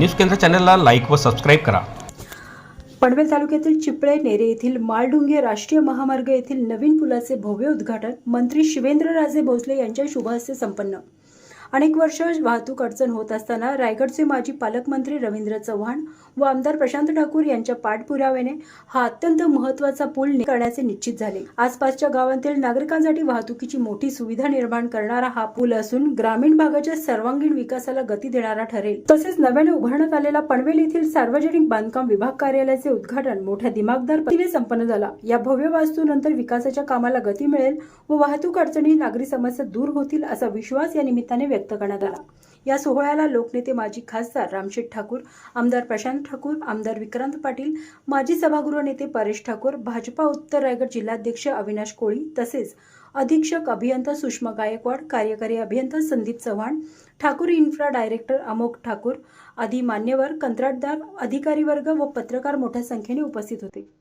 News केंद्र चॅनलला like व सबस्क्राईब करा. पनवेल तालुक्यातील चिपळे नेरे येथील माळढुंगे राष्ट्रीय महामार्ग येथील नवीन पुलाचे भव्य उद्घाटन मंत्री शिवेंद्रराजे भोसले यांच्या शुभहस्ते संपन्न. अनेक वर्ष वाहतूक अडचण होत असताना रायगडचे माजी पालकमंत्री रवींद्र चव्हाण व आमदार प्रशांत ठाकूर यांच्या पाठपुराव्याने हा अत्यंत महत्त्वाचा पूल करण्याचे निश्चित झाले. आसपासच्या गावांतील नागरिकांसाठी वाहतुकीची मोठी सुविधा निर्माण करणारा हा पूल असून ग्रामीण भागाच्या सर्वांगीण विकासाला गती देणारा ठरेल. तसेच नव्याने उभारण्यात आलेला पनवेल येथील सार्वजनिक बांधकाम विभाग कार्यालयाचे उद्घाटन मोठ्या दिमागदार पद्धतीने संपन्न झाला. या भव्य वास्तूनंतर विकासाच्या कामाला गती मिळेल व वाहतूक अडचणी नागरी समस्या दूर होतील असा विश्वास या निमित्ताने व्यक्त करण्यात आला. या सोहळ्याला लोकनेते माजी खासदार रामशेठ ठाकूर आमदार प्रशांत ठाकूर आमदार विक्रांत पाटील माजी सभागृह नेते परेश ठाकूर भाजपा उत्तर रायगड जिल्हाध्यक्ष अविनाश कोळी तसेच अधीक्षक अभियंता सुषमा गायकवाड कार्यकारी अभियंता Sandeep Chavan Thakur infra director Amok Thakur आदी मान्यवर कंत्राटदार अधिकारी वर्ग व पत्रकार मोठ्या संख्येने उपस्थित होते.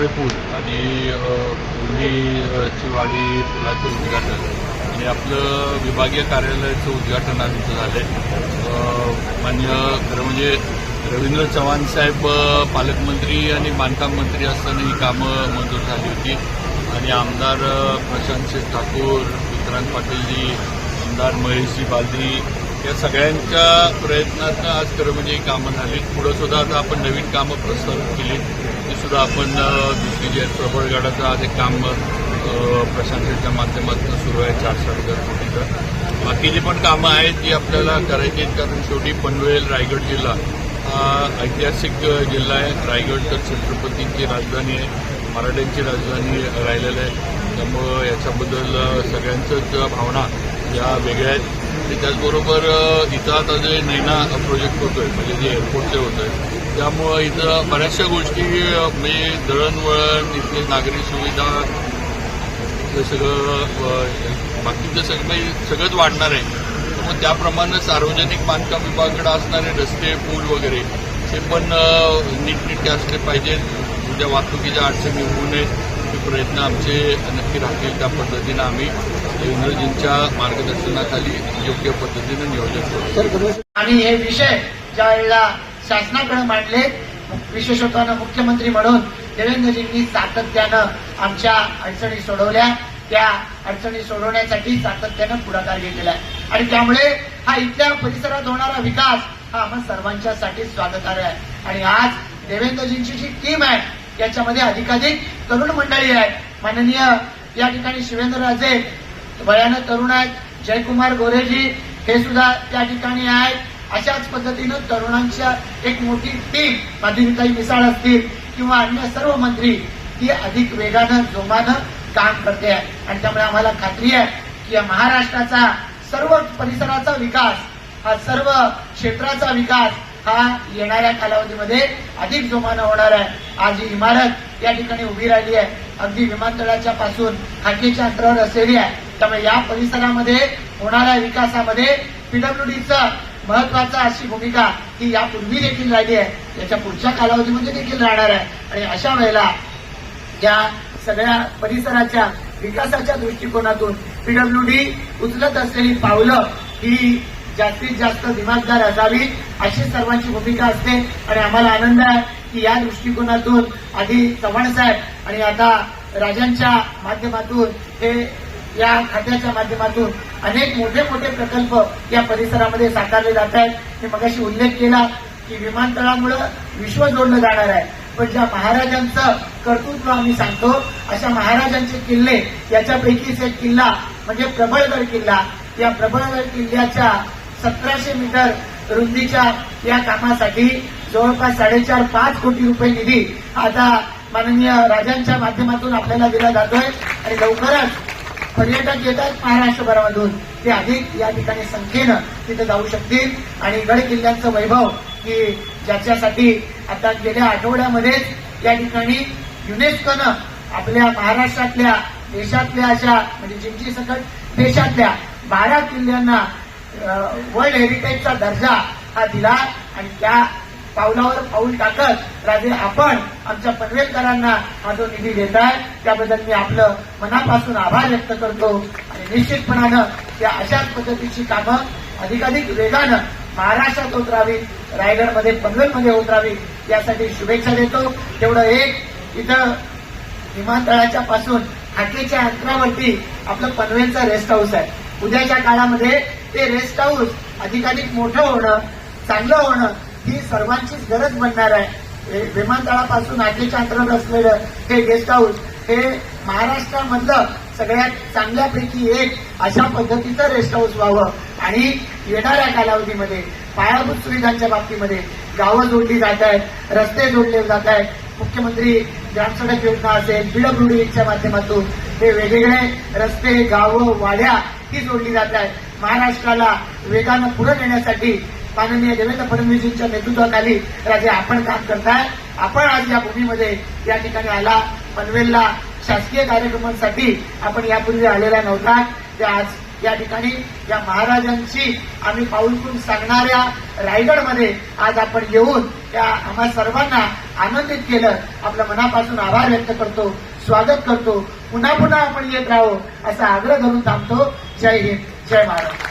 चिपळे पूल आणि ची वाडी पुलाचं उद्घाटन. आणि आपलं विभागीय कार्यालयाचं उद्घाटन आज इथं झालं आहे मान्य खरं म्हणजे रवींद्र चव्हाण साहेब पालकमंत्री आणि बांधकाम मंत्री असताना ही कामं मंजूर झाली होती. आणि आमदार अ, प्रशांत शेठ ठाकूर विक्रांत पाटीलजी आमदार महेशजी बालदी या सगळ्यांच्या प्रयत्नातनं आज खरं म्हणजे कामं झाली पुढं सुद्धा आता आपण नवीन कामं प्रस्तावित केली ती सुद्धा आपण दुसरी जी आहे प्रबळगडाचं आज एक काम प्रशासनाच्या माध्यमातून सुरू आहे चार साडेचार कोटीचं. बाकीची पण कामं आहेत जी आपल्याला करायची आहेत. कारण शेवटी पनवेल रायगड जिल्हा हा ऐतिहासिक जिल्हा आहे. रायगड तर छत्रपतींची राजधानी आहे. मराठ्यांची राजधानी राहिलेलं आहे. त्यामुळं याच्याबद्दल सगळ्यांचंच भावना या वेगळ्या आहेत. आणि त्याचबरोबर इथं आता जे नैना प्रोजेक्ट होतोय म्हणजे जे एअरपोर्टचे होत आहे त्यामुळं इथं बऱ्याचशा गोष्टी म्हणजे दळणवळण इथली नागरी सुविधा हे सगळं बाकीचं सगळं सगळंच वाढणार आहे. मग त्याप्रमाणे सार्वजनिक बांधकाम विभागाकडे असणारे रस्ते पूल वगैरे ते पण नीटनीटके नीटनेटके असले पाहिजेत उद्या वाहतुकीच्या अडचणी होऊ नये प्रयत्न आमचे नक्की राहतील त्या पद्धतीनं आम्ही. देवेंद्रजींच्या मार्गदर्शनाखाली योग्य पद्धतीनं नियोजन करू. आणि हे विषय ज्या वेळेला शासनाकडे मांडले विशेषत्वानं मुख्यमंत्री म्हणून देवेंद्रजींनी सातत्यानं आमच्या अडचणी सोडवल्या. त्या अडचणी सोडवण्यासाठी सातत्यानं पुढाकार घेतलेला आहे. आणि त्यामुळे हा इथल्या परिसरात होणारा विकास हा आम्हा सर्वांच्यासाठी स्वागतार्ह आहे. आणि आज देवेंद्रजींची जी टीम आहे याच्यामध्ये अधिकाधिक तरुण मंडळी आहे माननीय या ठिकाणी शिवेंद्रराजे वयानं तरुण आहेत. जयकुमार गोरेजी हे सुद्धा त्या ठिकाणी आहेत. अशाच पद्धतीनं तरुणांच्या एक मोठी टीम माधुरीताई मिसाळ असतील किंवा अन्य सर्व मंत्री ही अधिक वेगानं जोमानं काम करते आहे आणि त्यामुळे आम्हाला खात्री आहे की या महाराष्ट्राचा सर्व परिसराचा विकास हा सर्व क्षेत्राचा विकास हा येणाऱ्या कालावधीमध्ये अधिक जोमानं होणार आहे. आज ही इमारत या ठिकाणी उभी राहिली आहे. अगदी विमानतळाच्या पासून हाकेच्या अंतरावर असलेली आहे. त्यामुळे या परिसरामध्ये होणाऱ्या विकासामध्ये पीडब्ल्यूडीचा महत्त्वाचा अशी भूमिका ही यापूर्वी देखील राहिली आहे. याच्या पुढच्या कालावधीमध्ये देखील राहणार आहे. आणि अशा वेळेला या सगळ्या परिसराच्या विकासाच्या दृष्टिकोनातून पीडब्ल्यूडी उचलत असलेली पावलं ही जास्तीत जास्त दिमागदार असावी अशी सर्वांची भूमिका असते. आणि आम्हाला आनंद आहे की या दृष्टिकोनातून आधी चव्हाण साहेब आणि आता राजांच्या माध्यमातून हे या खात्याच्या माध्यमातून अनेक मोठे मोठे प्रकल्प या परिसरामध्ये साकारले जात आहेत. मी मगाशी उल्लेख केला की विमानतळामुळं विश्व जोडलं जाणार आहे. पण ज्या महाराजांचं कर्तृत्व आम्ही सांगतो अशा महाराजांचे किल्ले याच्यापैकीच एक किल्ला म्हणजे प्रबळगड किल्ला. या प्रबळगड किल्ल्याच्या सतराशे मीटर रुंदीच्या या कामासाठी जवळपास साडेचार पाच कोटी रुपये निधी आता माननीय राजांच्या माध्यमातून आपल्याला दिला जातोय. आणि लवकरच पर्यटक येतात महाराष्ट्रभरामधून. ते अधिक या ठिकाणी संख्येनं तिथे जाऊ शकतील. आणि गड किल्ल्यांचं वैभव की ज्याच्यासाठी आता गेल्या आठवड्यामध्येच या ठिकाणी युनेस्कोनं आपल्या महाराष्ट्रातल्या देशातल्या अशा म्हणजे जिंची सकट देशातल्या बारा किल्ल्यांना वर्ल्ड हेरिटेजचा दर्जा हा दिला आणि त्या पावलावर पाऊल टाकत राजे आपण आमच्या पनवेलकरांना हा जो निधी देत आहे त्याबद्दल मी आपलं मनापासून आभार व्यक्त करतो. आणि निश्चितपणानं या अशाच पद्धतीची कामं अधिकाधिक वेगानं महाराष्ट्रात होत रायगडमध्ये पनवेलमध्ये होत यासाठी शुभेच्छा देतो. तेवढं एक इथं विमानतळाच्या पासून हाकेच्या अंतरावरती आपलं पनवेलचं रेस्ट हाऊस आहे. उद्याच्या काळामध्ये ते रेस्ट हाऊस अधिकाधिक मोठं होणं चांगलं होणं ही सर्वांचीच गरज बनणार आहे. विमानतळापासून हाकेच्या अंतरावर असलेलं हे गेस्ट हाऊस हे महाराष्ट्रामधलं सगळ्यात चांगल्यापैकी एक अशा पद्धतीचं रेस्ट हाऊस व्हावं. आणि येणाऱ्या कालावधीमध्ये पायाभूत सुविधांच्या बाबतीमध्ये गावं जोडली जात आहेत रस्ते जोडले जात आहेत. मुख्यमंत्री ग्रामसडक योजना असेल पीडब्ल्यूडीच्या माध्यमातून हे वेगवेगळे रस्ते गावं वाड्या ही जोडली जात आहेत. महाराष्ट्राला वेगानं पुढे नेण्यासाठी माननीय देवेंद्र फडणवीसजींच्या नेतृत्वाखाली राजे आपण काम करताय. आपण आज या भूमीमध्ये या ठिकाणी आला. पनवेलला शासकीय कार्यक्रमांसाठी आपण यापूर्वी आलेला नव्हता. ते आज या ठिकाणी या महाराजांची आम्ही पाऊलकून सांगणाऱ्या रायगडमध्ये आज आपण येऊन त्या आम्हा सर्वांना आनंदित केलं. आपल्या मनापासून आभार व्यक्त करतो स्वागत करतो. पुन्हा पुन्हा आपण येत राहो असा आग्रह धरून थांबतो. जय हिंद. जय महाराष्ट्र